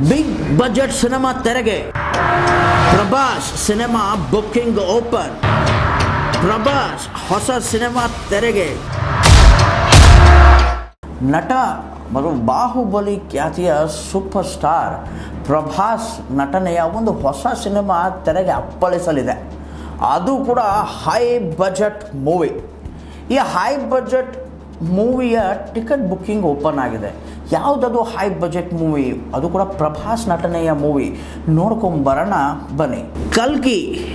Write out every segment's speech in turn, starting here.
Big budget cinema ತೆರೆಗೆ. Prabhas cinema booking open Prabhas ಹೊಸ cinema ತೆರೆಗೆ. ನಟ ಮತ್ತು ಬಾಹುಬಲಿ ಖ್ಯಾತಿಯ ಸೂಪರ್ ಸ್ಟಾರ್ ಪ್ರಭಾಸ್ ನಟನೆಯ ಒಂದು ಹೊಸ ಸಿನಿಮಾ ತೆರೆಗೆ ಅಪ್ಪಳಿಸಲಿದೆ. ಅದು ಕೂಡ ಹೈ ಬಜೆಟ್ ಮೂವಿ ಈ ಹೈ ಬಜೆಟ್ ಮೂವಿಯ ಟಿಕೆಟ್ ಬುಕ್ಕಿಂಗ್ ಓಪನ್ ಆಗಿದೆ. ಯಾವುದದು ಹೈ ಬಜೆಟ್ ಮೂವಿ ಅದು ಕೂಡ ಪ್ರಭಾಸ್ ನಟನೆಯ ಮೂವಿ. ನೋಡ್ಕೊಂಬರೋಣ ಬನ್ನಿ. ಕಲ್ಕಿ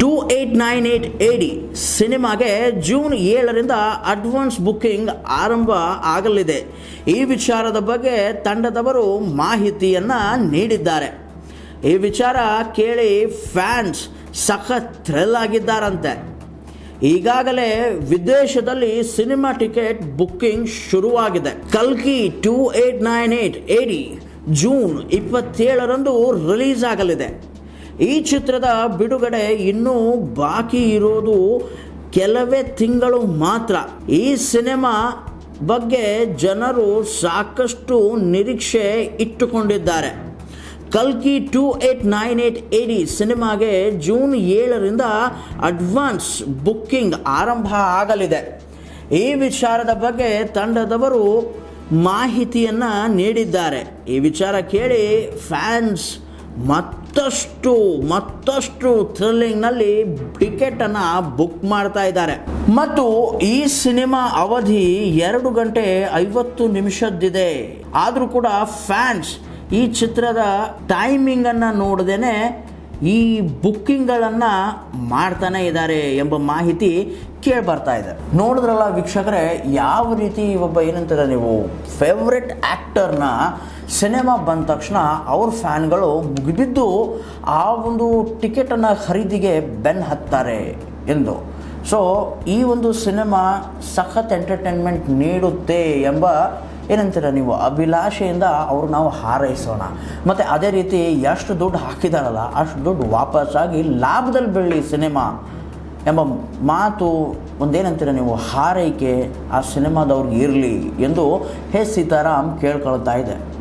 two eight nine eight D ಸಿನಿಮಾಗೆ ಜೂನ್ ಏಳರಿಂದ ಅಡ್ವಾನ್ಸ್ ಬುಕ್ಕಿಂಗ್ ಆರಂಭ ಆಗಲಿದೆ. ಈ ವಿಚಾರದ ಬಗ್ಗೆ ತಂಡದವರು ಮಾಹಿತಿಯನ್ನು ನೀಡಿದ್ದಾರೆ. ಈ ವಿಚಾರ ಕೇಳಿ ಫ್ಯಾನ್ಸ್ ಸಖತ್ ಥ್ರಿಲ್ ಆಗಿದ್ದಾರಂತೆ. ಈಗಾಗಲೇ ವಿದೇಶದಲ್ಲಿ ಸಿನಿಮಾ ಟಿಕೆಟ್ ಬುಕ್ಕಿಂಗ್ ಶುರುವಾಗಿದೆ. ಕಲ್ಕಿ two eight nine eight AD June ಇಪ್ಪತ್ತೇಳರಂದು release ಆಗಲಿದೆ ಈ ಚಿತ್ರದ ಬಿಡುಗಡೆ ಇನ್ನೂ ಬಾಕಿ ಇರೋದು ಕೆಲವೇ ತಿಂಗಳು ಮಾತ್ರ. ಈ ಸಿನಿಮಾ ಬಗ್ಗೆ ಜನರು ಸಾಕಷ್ಟು ನಿರೀಕ್ಷೆ ಇಟ್ಟುಕೊಂಡಿದ್ದಾರೆ. ಕಲ್ಕಿ ಟೂ ಏಟ್ ನೈನ್ ಏಟ್ ಏಡಿ ಸಿನಿಮಾಗೆ ಜೂನ್ ಏಳರಿಂದ ಅಡ್ವಾನ್ಸ್ ಬುಕ್ಕಿಂಗ್ ಆರಂಭ ಆಗಲಿದೆ. ಈ ವಿಚಾರದ ಬಗ್ಗೆ ತಂಡದವರು ಮಾಹಿತಿಯನ್ನು ನೀಡಿದ್ದಾರೆ. ಈ ವಿಚಾರ ಕೇಳಿ ಫ್ಯಾನ್ಸ್ ಮತ್ತಷ್ಟು ಮತ್ತಷ್ಟು ಥ್ರಿಲ್ಲಿಂಗ್ನಲ್ಲಿ ಟಿಕೆಟನ್ನು ಬುಕ್ ಮಾಡ್ತಾ ಇದ್ದಾರೆ. ಮತ್ತು ಈ ಸಿನಿಮಾ ಅವಧಿ ಎರಡು ಗಂಟೆ ಐವತ್ತು ನಿಮಿಷದ್ದಿದೆ. ಆದರೂ ಕೂಡ ಫ್ಯಾನ್ಸ್ ಈ ಚಿತ್ರದ ಟೈಮಿಂಗನ್ನು ನೋಡದೇನೆ ಈ ಬುಕ್ಕಿಂಗ್ಗಳನ್ನು ಮಾಡ್ತಾನೆ ಇದ್ದಾರೆ ಎಂಬ ಮಾಹಿತಿ ಕೇಳ್ಬರ್ತಾ ಇದೆ. ನೋಡಿದ್ರಲ್ಲ ವೀಕ್ಷಕರೇ, ಯಾವ ರೀತಿ ಒಬ್ಬ ಏನಂತಾರೆ ನೀವು ಫೇವ್ರೆಟ್ ಆ್ಯಕ್ಟರ್ನ ಸಿನಿಮಾ ಬಂದ ತಕ್ಷಣ ಅವ್ರ ಫ್ಯಾನ್ಗಳು ಮುಗಿಬಿದ್ದು ಆ ಒಂದು ಟಿಕೆಟನ್ನು ಖರೀದಿಗೆ ಬೆನ್ ಹತ್ತಾರೆ ಎಂದು. ಸೊ ಈ ಒಂದು ಸಿನಿಮಾ ಸಖತ್ ಎಂಟರ್ಟೈನ್ಮೆಂಟ್ ನೀಡುತ್ತೆ ಎಂಬ ಏನಂತೀರ ನೀವು? ಅಭಿಲಾಷೆಯಿಂದ ಅವ್ರು ನಾವು ಹಾರೈಸೋಣ. ಮತ್ತು ಅದೇ ರೀತಿ ಎಷ್ಟು ದುಡ್ಡು ಹಾಕಿದಾರಲ್ಲ, ಅಷ್ಟು ದುಡ್ಡು ವಾಪಸ್ಸಾಗಿ ಲಾಭದಲ್ಲಿ ಬೆಳ್ಳಿ ಸಿನಿಮಾ ಎಂಬ ಮಾತು ಒಂದೇನಂತೀರ ನೀವು? ಹಾರೈಕೆ ಆ ಸಿನಿಮಾದವ್ರಿಗೆ ಇರಲಿ ಎಂದು ಹೇ ಸೀತಾರಾಮ್ ಕೇಳ್ಕೊಳ್ತಾ ಇದೆ.